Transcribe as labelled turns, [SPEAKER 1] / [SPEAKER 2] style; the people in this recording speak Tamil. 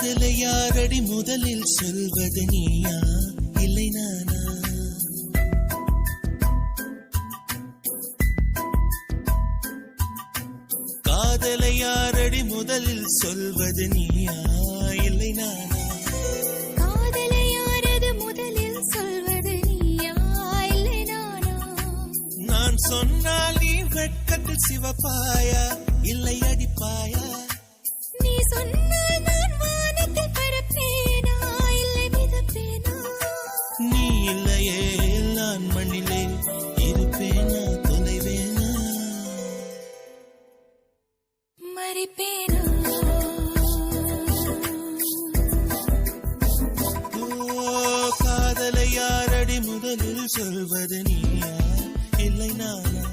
[SPEAKER 1] காதலை யாரடி முதலில் சொல்வது நீயா? இல்லை நானா? காதலை யாரடி முதலில் சொல்வது நீயா? இல்லை நானா?
[SPEAKER 2] காதலை யாரது முதலில் சொல்வது நீயா? இல்லை நானா?
[SPEAKER 1] நான் சொன்னால் நீ வெட்கத்தில் சிவப்பாயா? இல்லையே நான் மண்ணிலே இருப்பேனா? தொலைவேனா?
[SPEAKER 2] மறிப்பேனா?
[SPEAKER 1] காதலை யாரடி முதலில் சொல்வது நீயா? இல்லை நானா?